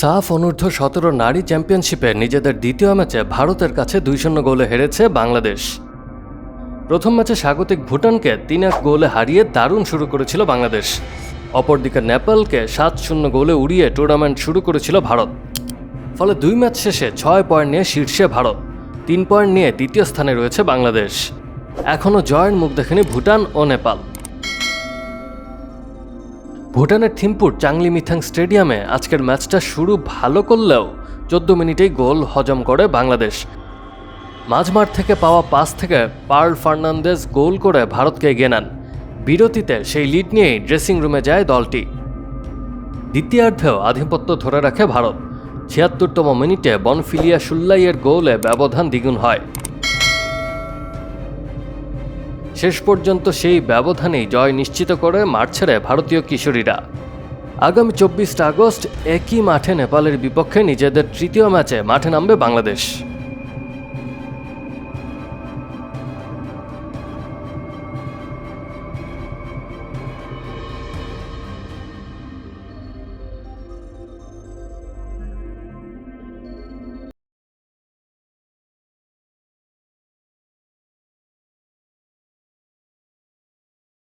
সাফ অনূর্ধ্ব সতেরো নারী চ্যাম্পিয়নশিপে নিজেদের দ্বিতীয় ম্যাচে ভারতের কাছে দুই শূন্য গোলে হেরেছে বাংলাদেশ। প্রথম ম্যাচে স্বাগতিক ভুটানকে তিন এক গোলে হারিয়ে দারুণ শুরু করেছিল বাংলাদেশ। অপরদিকে নেপালকে সাত শূন্য গোলে উড়িয়ে টুর্নামেন্ট শুরু করেছিল ভারত। ফলে দুই ম্যাচ শেষে ছয় পয়েন্ট নিয়ে শীর্ষে ভারত, তিন পয়েন্ট নিয়ে দ্বিতীয় স্থানে রয়েছে বাংলাদেশ। এখনও জয়ের মুখ দেখেনি ভুটান ও নেপাল। ভুটানের থিম্পুর চাংলি মিথাং স্টেডিয়ামে আজকের ম্যাচটা শুরু ভালো করলেও চোদ্দ মিনিটেই গোল হজম করে বাংলাদেশ। মাঝমাঠ থেকে পাওয়া পাস থেকে পার্ল ফার্নান্দেজ গোল করে ভারতকে এগিয়ে নেন। বিরতিতে সেই লিড নিয়েই ড্রেসিং রুমে যায় দলটি। দ্বিতীয়ার্ধেও আধিপত্য ধরে রাখে ভারত। ছিয়াত্তরতম মিনিটে বনফিলিয়া সুল্লাইয়ের গোলে ব্যবধান দ্বিগুণ হয়। শেষ পর্যন্ত সেই ব্যবধানেই জয় নিশ্চিত করে মাঠ ছেড়ে ভারতীয় কিশোরীরা। আগামী চব্বিশটা আগস্ট একই মাঠে নেপালের বিপক্ষে নিজেদের তৃতীয় ম্যাচে মাঠে নামবে বাংলাদেশ।